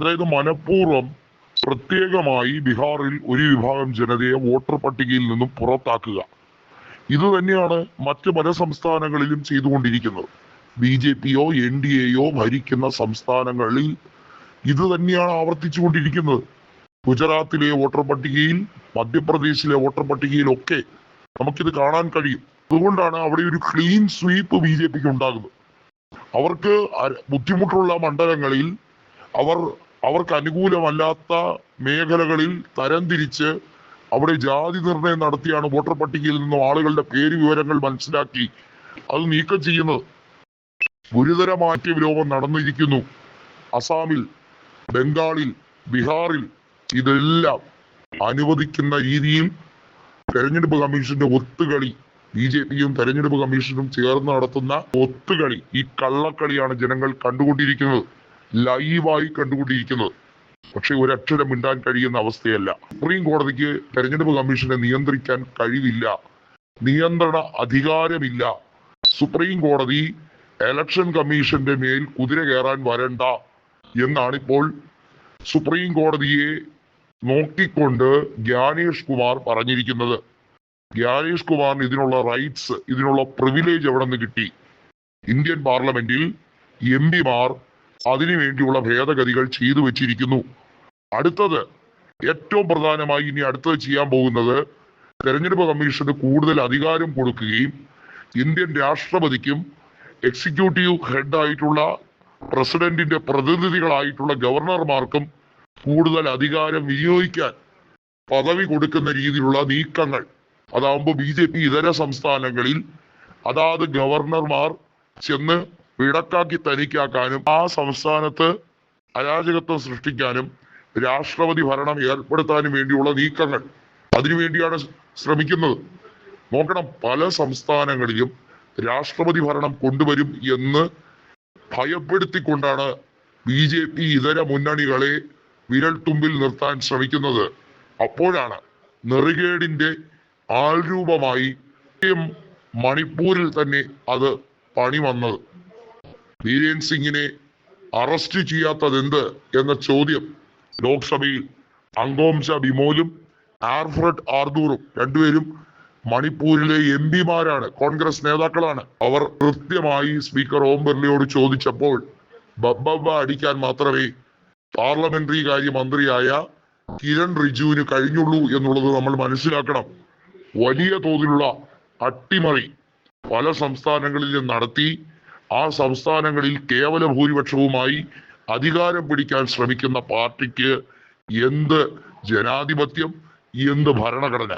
അതായത് മനഃപൂർവം പ്രത്യേകമായി ബീഹാറിൽ ഒരു വിഭാഗം ജനതയെ വോട്ടർ പട്ടികയിൽ നിന്നും പുറത്താക്കുക. ഇത് തന്നെയാണ് മറ്റ് പല സംസ്ഥാനങ്ങളിലും ചെയ്തുകൊണ്ടിരിക്കുന്നത്. ബി ജെ പിയോ എൻ ഡി എയോ ഭരിക്കുന്ന സംസ്ഥാനങ്ങളിൽ ഇത് തന്നെയാണ് ആവർത്തിച്ചു കൊണ്ടിരിക്കുന്നത് ഗുജറാത്തിലെ വോട്ടർ പട്ടികയിൽ മധ്യപ്രദേശിലെ വോട്ടർ പട്ടികയിലൊക്കെ നമുക്കിത് കാണാൻ കഴിയും. അതുകൊണ്ടാണ് അവിടെ ഒരു ക്ലീൻ സ്വീപ്പ് ബി ജെ പിക്ക് ഉണ്ടാകുന്നത്. അവർക്ക് ബുദ്ധിമുട്ടുള്ള മണ്ഡലങ്ങളിൽ അവർ അവർക്ക് അനുകൂലമല്ലാത്ത മേഖലകളിൽ തരംതിരിച്ച് അവിടെ ജാതി നിർണയം നടത്തിയാണ് വോട്ടർ പട്ടികയിൽ നിന്നും ആളുകളുടെ പേര് വിവരങ്ങൾ മനസ്സിലാക്കി അത് നീക്കം ചെയ്യുന്നത്. ഗുരുതരമായ വിലോപം നടന്നിരിക്കുന്നു. അസാമിൽ ബംഗാളിൽ ബീഹാറിൽ ഇതെല്ലാം അനുവദിക്കുന്ന രീതിയിൽ തെരഞ്ഞെടുപ്പ് കമ്മീഷന്റെ ഒത്തുകളി ബി ജെ പിയും തെരഞ്ഞെടുപ്പ് കമ്മീഷനും ചേർന്ന് നടത്തുന്ന ഒത്തുകളി ഈ കള്ളക്കളിയാണ് ജനങ്ങൾ കണ്ടുകൊണ്ടിരിക്കുന്നത്. ലൈവായി കണ്ടുകൊണ്ടിരിക്കുന്നത്. പക്ഷെ ഒരക്ഷരം മിണ്ടാൻ കഴിയുന്ന അവസ്ഥയല്ല. സുപ്രീം കോടതിക്ക് തെരഞ്ഞെടുപ്പ് കമ്മീഷനെ നിയന്ത്രിക്കാൻ കഴിവില്ല. നിയന്ത്രണ അധികാരമില്ല. സുപ്രീം കോടതി എലക്ഷൻ കമ്മീഷന്റെ മേൽ കുതിര കയറാൻ വരണ്ട എന്നാണിപ്പോൾ സുപ്രീം കോടതിയെ നോക്കിക്കൊണ്ട് ജ്ഞാനേഷ് കുമാർ പറഞ്ഞിരിക്കുന്നത്. ജ്ഞാനേഷ് കുമാറിന് ഇതിനുള്ള റൈറ്റ്സ് ഇതിനുള്ള പ്രിവിലേജ് എവിടെ നിന്ന് കിട്ടി? ഇന്ത്യൻ പാർലമെന്റിൽ എം പിമാർ അതിനുവേണ്ടിയുള്ള ഭേദഗതികൾ ചെയ്തു വെച്ചിരിക്കുന്നു. അടുത്തത് ഏറ്റവും പ്രധാനമായി ഇനി അടുത്തത് ചെയ്യാൻ പോകുന്നത് തെരഞ്ഞെടുപ്പ് കമ്മീഷന് കൂടുതൽ അധികാരം കൊടുക്കുകയും ഇന്ത്യൻ രാഷ്ട്രപതിക്കും എക്സിക്യൂട്ടീവ് ഹെഡ് ആയിട്ടുള്ള പ്രസിഡന്റിന്റെ പ്രതിനിധികളായിട്ടുള്ള ഗവർണർമാർക്കും കൂടുതൽ അധികാരം വിനിയോഗിക്കാൻ പദവി കൊടുക്കുന്ന രീതിയിലുള്ള നീക്കങ്ങൾ. അതാകുമ്പോൾ ബി ജെ പി ഇതര സംസ്ഥാനങ്ങളിൽ അതാത് ഗവർണർമാർ ചെന്ന് വിടക്കാക്കി തനിക്കാക്കാനും ആ സംസ്ഥാനത്ത് അരാജകത്വം സൃഷ്ടിക്കാനും രാഷ്ട്രപതി ഭരണം ഏർപ്പെടുത്താനും വേണ്ടിയുള്ള നീക്കങ്ങൾ അതിനുവേണ്ടിയാണ് ശ്രമിക്കുന്നത്. നോക്കണം പല സംസ്ഥാനങ്ങളിലും രാഷ്ട്രപതി ഭരണം കൊണ്ടുവരും എന്ന് ഭയപ്പെടുത്തിക്കൊണ്ടാണ് ബി ജെ പി ഇതര മുന്നണികളെ വിരൽത്തുമ്പിൽ നിർത്താൻ ശ്രമിക്കുന്നത്. അപ്പോഴാണ് നെറുകേടിന്റെ ആൾരൂപമായി മണിപ്പൂരിൽ തന്നെ അത് പണി വന്നത് വീരേൻ സിംഗിനെ അറസ്റ്റ് ചെയ്യാത്തത് എന്ത് എന്ന ചോദ്യം ലോക്സഭയിൽ അങ്കോംസ ബിമോലും ആർഫ്രഡ് ആർദൂറും രണ്ടുപേരും മണിപ്പൂരിലെ എം പിമാരാണ് കോൺഗ്രസ് നേതാക്കളാണ്. അവർ കൃത്യമായി സ്പീക്കർ ഓം ബിർലയോട് ചോദിച്ചപ്പോൾ ബബ്ബ അടിക്കാൻ മാത്രമേ പാർലമെന്ററി കാര്യ മന്ത്രിയായ കിരൺ റിജുവിന് കഴിഞ്ഞുള്ളൂ എന്നുള്ളത് നമ്മൾ മനസ്സിലാക്കണം. വലിയ തോതിലുള്ള അട്ടിമറി പല സംസ്ഥാനങ്ങളിലും നടത്തി ആ സംസ്ഥാനങ്ങളിൽ കേവല ഭൂരിപക്ഷവുമായി അധികാരം പിടിക്കാൻ ശ്രമിക്കുന്ന പാർട്ടിക്ക് എന്ത് ജനാധിപത്യം എന്ത് ഭരണഘടന?